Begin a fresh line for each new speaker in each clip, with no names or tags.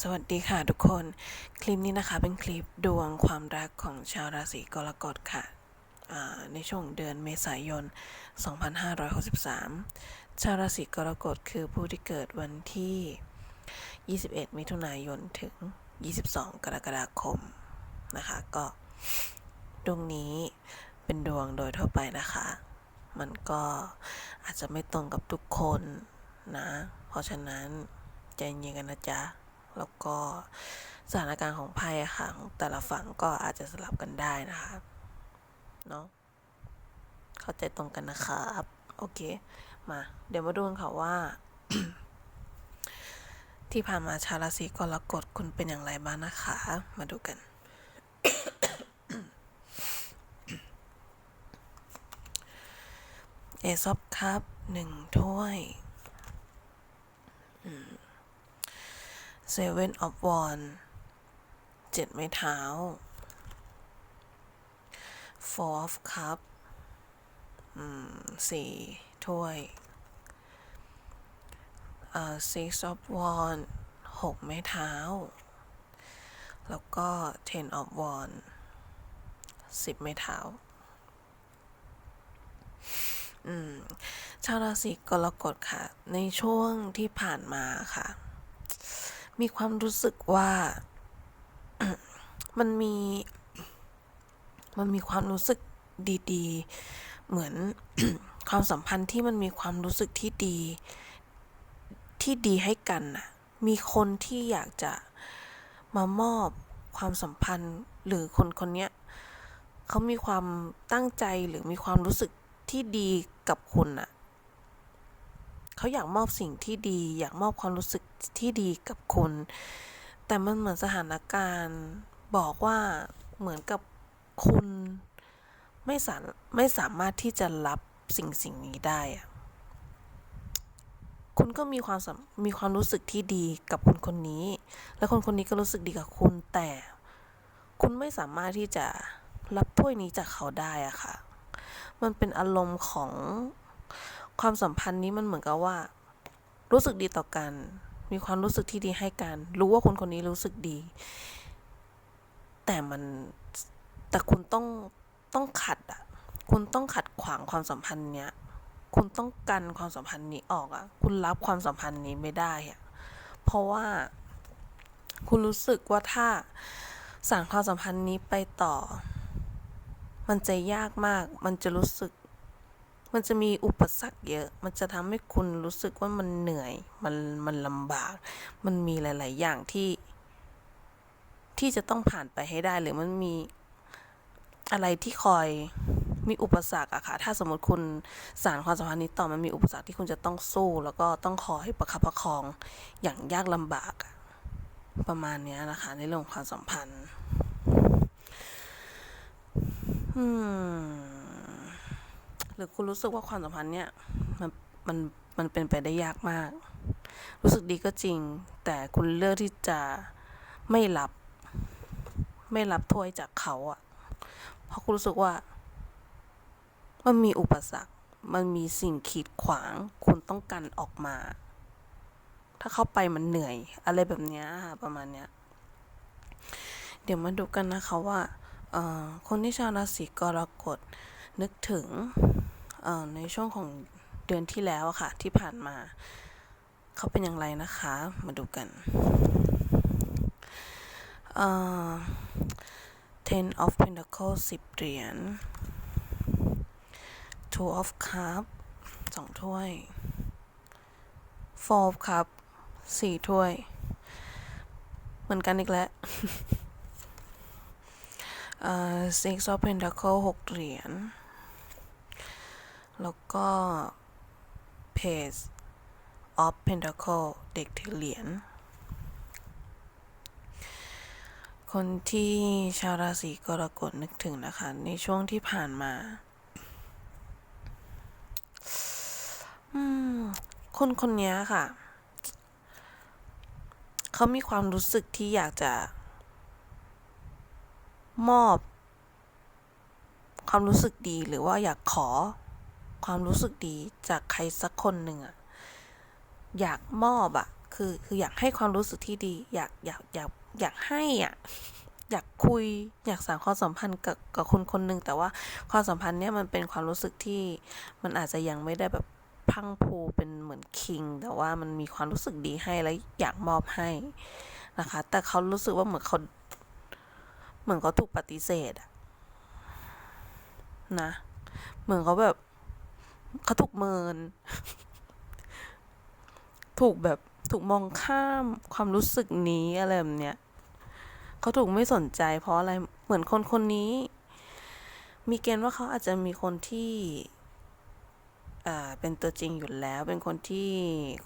สวัสดีค่ะทุกคน คลิปนี้นะคะเป็นคลิปดวงความรักของชาวราศีกรกฎค่ะในช่วงเดือนเมษายน 2563 ชาวราศีกรกฎคือผู้ที่เกิดวันที่ 21 มิถุนายนถึง 22 กรกฎาคมนะคะ ก็ดวงนี้เป็นดวงโดยทั่วไปนะคะ มันก็อาจจะไม่ตรงกับทุกคนนะ เพราะฉะนั้นใจเย็นกันนะจ๊ะ แล้วก็สถานการณ์ของไพ่ค่ะของแต่ละฝั่งก็อาจจะสลับกันได้นะคะเนาะเข้าใจตรงกันนะครับโอเค มา เดี๋ยวมาดูกันค่ะว่า ที่ผ่านมาชาวราศีกรกฎคุณเป็นอย่างไรบ้างนะคะ มาดูกัน เอซอฟครับหนึ่งถ้วย เซเว่นออฟวอนเจ็ดไม้เท้า four of cup สี่ถ้วยเอ่อ six of wand หกไม้เท้า แล้วก็ ten of wand สิบไม้เท้า อืม ชาวราศีกรกฎค่ะ ในช่วงที่ผ่านมาค่ะ มีความรู้สึกว่า มันมี มันมีความรู้สึกดี ๆ เหมือนความสัมพันธ์ที่มันมีความรู้สึกที่ดี ที่ดีให้กันน่ะ มีคนที่อยากจะมามอบความสัมพันธ์หรือคนคนเนี้ยเขามีความตั้งใจหรือมีความรู้สึกที่ดีกับคุณน่ะ เขาอยากมอบสิ่งที่ดี อยากมอบความรู้สึกที่ดีกับคุณ แต่มันเหมือนสถานการณ์บอกว่าเหมือนกับคุณไม่สามไม่สามารถที่จะรับสิ่งสิ่งนี้ได้อะคุณก็มีความมมีความรู้สึกที่ดีกับคนคนนี้ และคนคนนี้ก็รู้สึกดีกับคุณแต่ คุณไม่สามารถที่จะรับถ้วยนี้จากเขาได้อะค่ะ มันเป็นอารมณ์ของ ความสัมพันธ์นี้มันเหมือนกับว่า รู้สึกดีต่อกัน มีความรู้สึกที่ดีให้กัน รู้ว่าคนคนนี้รู้สึกดี แต่มันแต่คุณต้องต้องขัดอะ คุณต้องขัดขวางความสัมพันธ์เนี้ย คุณต้องกันความสัมพันธ์นี้ออกอะ คุณรับความสัมพันธ์นี้ไม่ได้อะ เพราะว่า คุณรู้สึกว่าถ้าสานความสัมพันธ์นี้ไปต่อ มันจะยากมาก มันจะรู้สึก มันจะมีอุปสรรคเยอะ มันจะทำให้คุณรู้สึกว่ามันเหนื่อย มันมันลำบาก มันมีหลาย ๆ อย่างที่ ที่จะต้องผ่านไปให้ได้หรือมันมีอะไรที่คอยมีอุปสรรคอะค่ะ ถ้าสมมติคุณสารความสัมพันธ์นี้ต่อมันมีอุปสรรคที่คุณจะต้องสู้ แล้วก็ต้องคอยประคับประคองอย่างยากลำบากประมาณนี้นะคะ ในเรื่องของความสัมพันธ์ อืม หรือคุณรู้สึกว่าความสัมพันธ์เนี่ยมันมันมันเป็นไปได้ยากมาก รู้สึกดีก็จริง แต่คุณเลือกที่จะไม่รับ ไม่รับถ้วยจากเขาอะเพราะคุณรู้สึกว่า มันมีอุปสรรค มันมีสิ่งขีดขวาง คุณต้องกันออกมา ถ้าเข้าไปมันเหนื่อย อะไรแบบนี้ค่ะประมาณเนี้ย เดี๋ยวมาดูกันนะคะว่าคนที่ชาวราศีกรกฎ นึกถึงในช่วงของเดือนที่แล้วค่ะ ที่ผ่านมา เขาเป็นอย่างไรนะคะ มาดูกันเอ่อ ten of pentacle สิบเหรียญ two of cup สองถ้วย four of cup สี่ถ้วย เหมือนกันอีกแล้วเอ่อ six of pentacle หกเหรียญ แล้วก็ page of pentacle เด็กถือเหรียญ คนที่ชาวราศีกรกฎนึกถึงนะคะ ในช่วงที่ผ่านมา คนคนนี้ค่ะ เขามีความรู้สึกที่อยากจะ มอบ ความรู้สึกดีหรือว่าอยากขอ ความรู้สึกดีจากใครสักคนหนึ่งอะอยากมอบอะคือคืออยากให้ความรู้สึกที่ดี อยากอยากอยากอยากให้อะอยากคุยอยากสานความสัมพันธ์กับกับคนคนหนึ่งแต่ว่าความสัมพันธ์เนี้ยมันเป็นความรู้สึกที่มันอาจจะยังไม่ได้แบบพังพูเป็นเหมือนคิง แต่ว่ามันมีความรู้สึกดีให้แล้วอยากมอบให้นะคะ แต่เขารู้สึกว่าเหมือนเขาเหมือนเขาถูกปฏิเสธอะนะ เหมือนเขาแบบ เขาถูกเมิน ถูกแบบถูกมองข้ามความรู้สึกนี้อะไรแบบเนี้ยเขาถูกไม่สนใจ เพราะอะไรเหมือนคนคนนี้ มีเกณฑ์ว่าเขาอาจจะมีคนที่อ่าเป็นตัวจริงอยู่แล้ว เป็นคนที่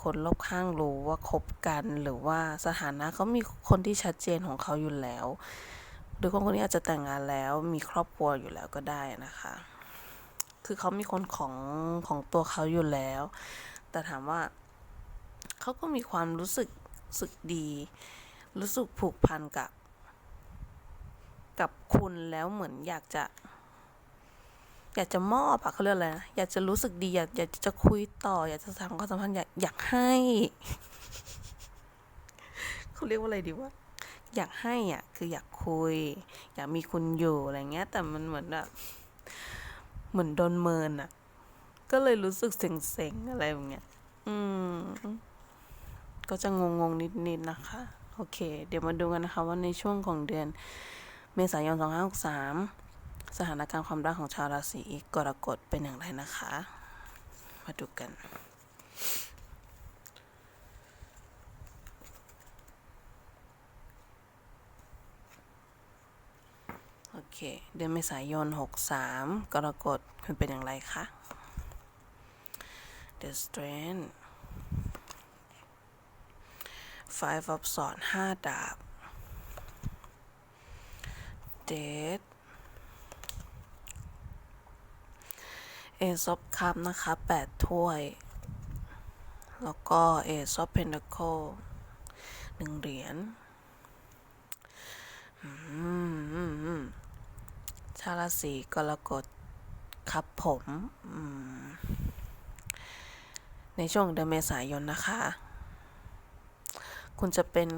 คนรอบข้างรู้ว่าคบกัน หรือว่าสถานะเขามีคนที่ชัดเจนของเขาอยู่แล้ว หรือคนคนนี้อาจจะแต่งงานแล้ว มีครอบครัวอยู่แล้วก็ได้นะคะ คือเขามีคนของของตัวเขาอยู่แล้ว แต่ถามว่าเขาก็มีความรู้สึกสึกดี รู้สึกผูกพันกับ กับคุณแล้วเหมือนอยากจะ อยากจะมอบอะเขาเรียกอะไรนะอยากจะรู้สึกดีอยากอยากจะคุยต่อ อยากจะทำความสัมพันธ์อยากอยากให้เขาเรียกว่าอะไรดีวะอยากให้อะคืออยากคุย อยากมีคุณอยู่อะไรเงี้ย แต่มันเหมือนแบบ เหมือนโดนเมินอะก็เลยรู้สึกเซ็งๆอะไรอย่างเงี้ย อืม ก็จะงงๆนิดๆนะคะ โอเค เดี๋ยวมาดูกันนะคะ ว่าในช่วงของเดือนเมษายน 2563 สถานการณ์ความรักของชาวราศีกรกฎเป็นอย่างไรนะคะ มาดูกัน โอเค เดือนเมษายน 63 กรกฎมันเป็นอย่างไรคะ The Strength Five of Swords ห้าดาบ Death Ace of Cups นะคะแปดถ้วย แล้วก็ Ace of Pentacle หนึ่งเหรียญ อืมาวราศีกรกฎครับผมมในช่วงเดือนเมษายนนะคะ คุณจะเป็น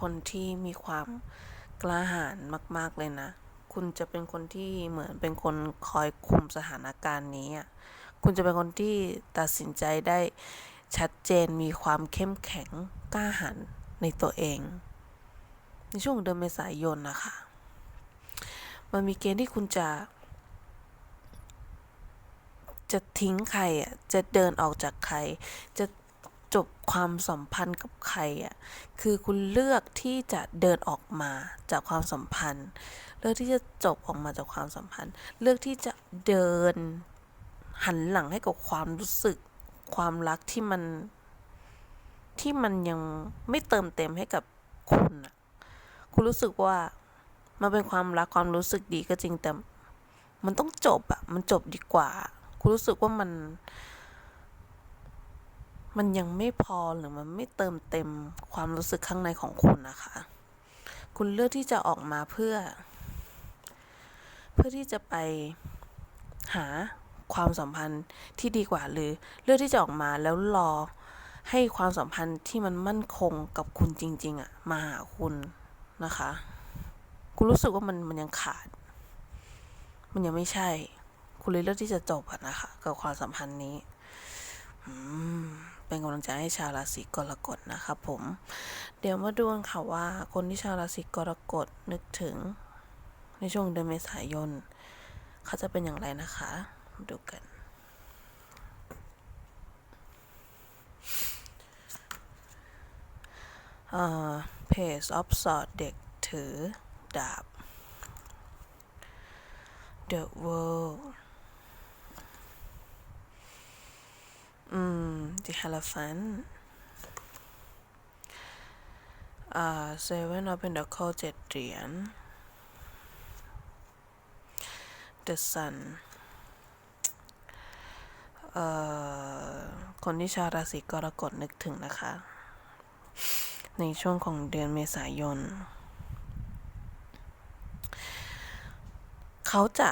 คนที่มีความกล้าหาญมาก ๆ เลยนะ คุณจะเป็นคนที่เหมือนเป็นคนคอยคุมสถานการณ์นี้อะคุณจะเป็นคนที่ตัดสินใจได้ชัดเจนมีความเข้มแข็งกล้าหาญในตัวเอง ในช่วงเดือนเมษายนนะคะ มันมีเกณฑ์ที่คุณจะ จะทิ้งใครอะ จะเดินออกจากใคร จะจบความสัมพันธ์กับใครอะ คือคุณเลือกที่จะเดินออกมาจากความสัมพันธ์ เลือกที่จะจบออกมาจากความสัมพันธ์ เลือกที่จะเดินหันหลังให้กับความรู้สึก ความรักที่มันที่มันยังไม่เติมเต็มให้กับคุณอะคุณรู้สึกว่า มันเป็นความรักความรู้สึกดีก็จริงแต่ มันต้องจบอะมันจบดีกว่าคุณรู้สึกว่ามัน มันยังไม่พอหรือมันไม่เติมเต็มความรู้สึกข้างในของคุณนะคะ คุณเลือกที่จะออกมาเพื่อ เพื่อที่จะไปหาความสัมพันธ์ที่ดีกว่าหรือ เลือกที่จะออกมาแล้วรอให้ความสัมพันธ์ที่มันมั่นคงกับคุณจริง ๆอะมาหาคุณนะคะ คุณรู้สึกว่ามันมันยังขาด มันยังไม่ใช่คุณเลยเลือกที่จะจบอะนะคะกับความสัมพันธ์นี้เป็นกำลังใจให้ชาวราศีกรกฎนะคะผม เดี๋ยวมาดูกันค่ะว่า คนที่ชาวราศีกรกฎนึกถึง ในช่วงเดือนเมษายน เขาจะเป็นอย่างไรนะคะมาดูกันอ่า Page of Swords เด็กถือ ดาบ The World อืม The Hierophant อ่า Seven of Pentacles เจ็ดเหรียญ The Sun เอ่อ คนที่ชาวราศีกรกฎนึกถึงนะคะ ในช่วงของเดือนเมษายน เขาจะ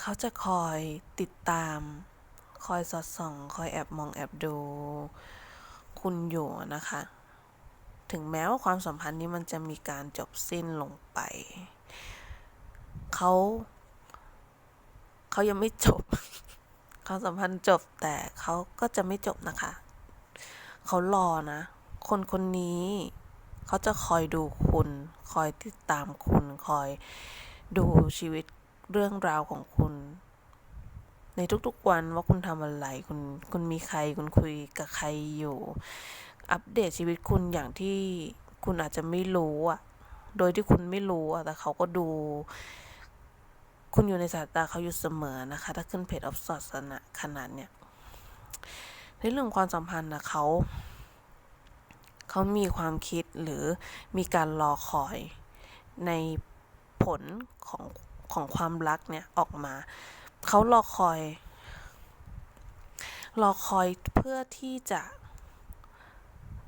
เขาจะคอยติดตาม คอยสอดส่อง คอยแอบมองแอบดู คุณอยู่นะคะ ถึงแม้ว่าความสัมพันธ์นี้มันจะมีการจบสิ้นลงไป เขา เขายังไม่จบ ความสัมพันธ์จบแต่เขาก็จะไม่จบนะคะ เขารอนะ คนคนนี้ เขาจะคอยดูคุณ คอยติดตามคุณ คอยดูชีวิตเรื่องราวของคุณ ในทุกๆวันว่าคุณทำอะไร คุณ คุณมีใคร คุณคุยกับใครอยู่ อัปเดตชีวิตคุณอย่างที่คุณอาจจะไม่รู้อะโดยที่คุณไม่รู้อะแต่เขาก็ดู คุณอยู่ในสายตาเขาอยู่เสมอนะคะ ถ้าขึ้นเพจออฟสอดสนะขนาดเนี้ยในเรื่องความสัมพันธ์นะเขา เขามีความคิดหรือมีการรอคอยในผลของของความรักเนี่ยออกมา เขารอคอย รอคอยเพื่อที่จะ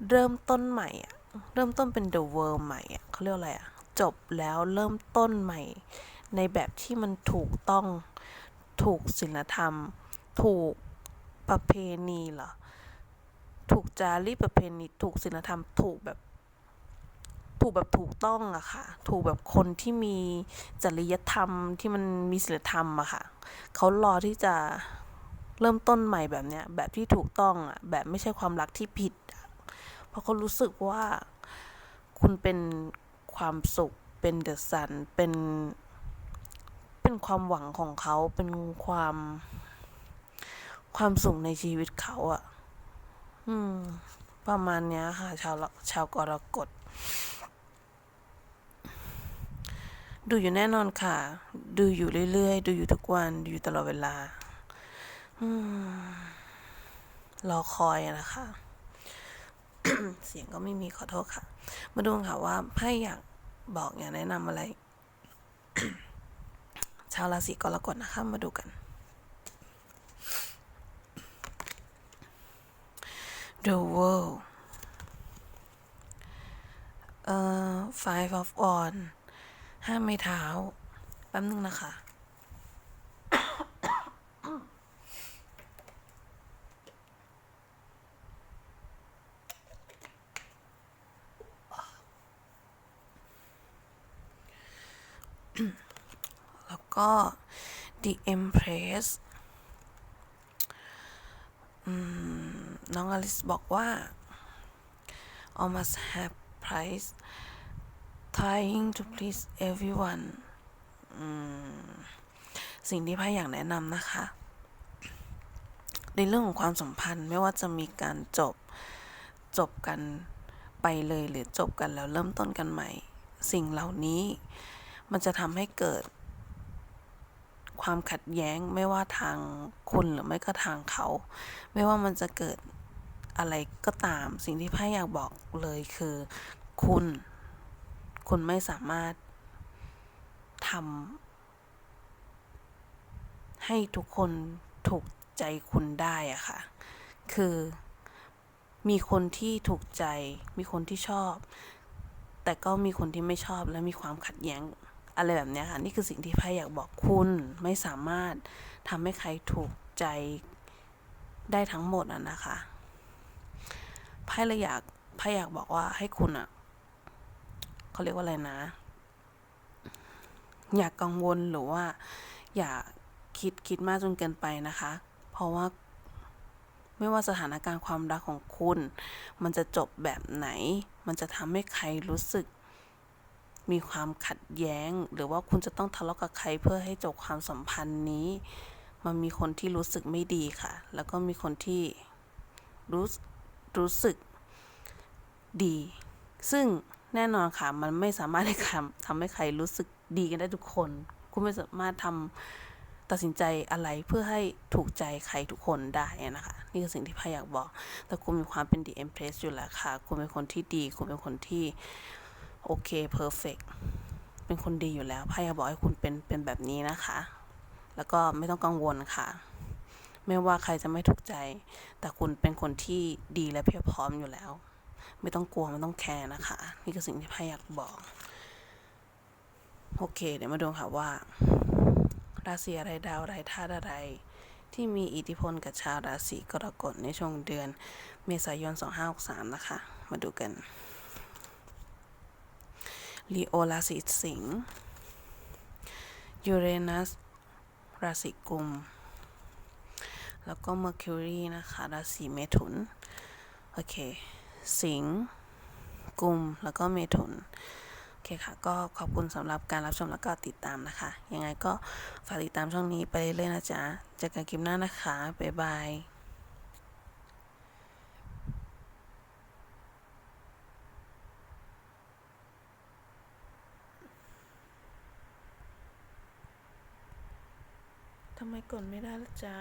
เริ่มต้นใหม่อะเริ่มต้นเป็น the world ใหม่อะเขาเรียกอะไรอะจบแล้วเริ่มต้นใหม่ ในแบบที่มันถูกต้องถูกศีลธรรม ถูกประเพณีเหรอ ถูกจารีตประเพณีถูกศีลธรรมถูกแบบถูกแบบถูกต้องอะค่ะ ถูกแบบคนที่มีจริยธรรมที่มันมีศีลธรรมอะค่ะ เขารอที่จะเริ่มต้นใหม่แบบเนี้ย แบบที่ถูกต้องอะแบบไม่ใช่ความรักที่ผิด เพราะเขารู้สึกว่าคุณเป็นความสุข เป็นเดอะซัน เป็น เป็นความหวังของเขา เป็นความ ความสุขในชีวิตเขาอะ อืม ประมาณเนี้ยค่ะ ชาวละชาวกรกฎดูอยู่แน่นอนค่ะ ดูอยู่เรื่อยๆ ดูอยู่ทุกวัน ดูอยู่ตลอดเวลาอรอคอยนะคะ เสียงก็ไม่มีขอโทษค่ะ มาดูค่ะว่าไพ่อยากบอกอยากแนะนำอะไร ชาวราศีกรกฎนะคะ มาดูกัน The World เอ่อ Five of Wands ห้าไม้เท้า แป๊บนึงนะคะแล้วก็ The Empress น้องอลิสบอกว่า all must have price trying to please everyone สิ่งที่ไพ่อยากแนะนำนะคะ ในเรื่องของความสัมพันธ์ไม่ว่าจะมีการจบจบกันไปเลยหรือจบกันแล้วเริ่มต้นกันใหม่ สิ่งเหล่านี้มันจะทำให้เกิด ความขัดแย้งไม่ว่าทางคุณหรือไม่ก็ทางเขา ไม่ว่ามันจะเกิดอะไรก็ตาม สิ่งที่ไพ่อยากบอกเลยคือ คุณ คุณไม่สามารถทำให้ทุกคนถูกใจคุณได้อะค่ะ คือมีคนที่ถูกใจ มีคนที่ชอบ แต่ก็มีคนที่ไม่ชอบและมีความขัดแย้ง อะไรแบบนี้ค่ะนี่คือสิ่งที่ไพ่อยากบอกคุณไม่สามารถทำให้ใครถูกใจได้ทั้งหมดอะนะคะไพ่เลยอยากไพ่อยากบอกว่าให้คุณอะเขาเรียกว่าอะไรนะ อยากกังวลหรือว่า อย่าคิดคิดมากจนเกินไปนะคะ เพราะว่าไม่ว่าสถานการณ์ความรักของคุณ มันจะจบแบบไหน มันจะทำให้ใครรู้สึก มีความขัดแย้ง หรือว่าคุณจะต้องทะเลาะกับใครเพื่อให้จบความสัมพันธ์นี้ มันมีคนที่รู้สึกไม่ดีค่ะ แล้วก็มีคนที่รู้รู้สึกดี ซึ่งแน่นอนค่ะ มันไม่สามารถทำทำให้ใครรู้สึกดีกันได้ทุกคน คุณไม่สามารถทำตัดสินใจอะไรเพื่อให้ถูกใจใครทุกคนได้นะคะ นี่คือสิ่งที่พายอยากบอก แต่คุณมีความเป็นดีเอ็มเพรสอยู่แล้วค่ะ คุณเป็นคนที่ดี คุณเป็นคนที่ โอเคเพอร์เฟกเป็นคนดีอยู่แล้วพายอยากบอกให้คุณเป็นเป็นแบบนี้นะคะ แล้วก็ไม่ต้องกังวลค่ะ ไม่ว่าใครจะไม่ถูกใจ แต่คุณเป็นคนที่ดีและเพียบพร้อมอยู่แล้ว ไม่ต้องกลัวไม่ต้องแคร์นะคะ นี่คือสิ่งที่พายอยากบอกโอเค เดี๋ยวมาดูค่ะว่า ราศีอะไรดาวอะไรธาตุอะไร ที่มีอิทธิพลกับชาวราศีกรกฎในช่วงเดือน เมษายน 2563 นะคะ มาดูกัน ลีโอราศีสิงห์ยูเรนัสราศีกุม แล้วก็ Mercury นะคะ ราศีเมถุน โอเค สิงห์กุม แล้วก็เมถุน โอเคค่ะ ก็ขอบคุณสำหรับการรับชมแล้วก็ติดตามนะคะ ยังไงก็ฝากติดตามช่องนี้ไปเรื่อยๆนะจ๊ะเจอกันคลิปหน้านะคะ บ๊ายบาย ทำไมกดไม่ได้ละจ้า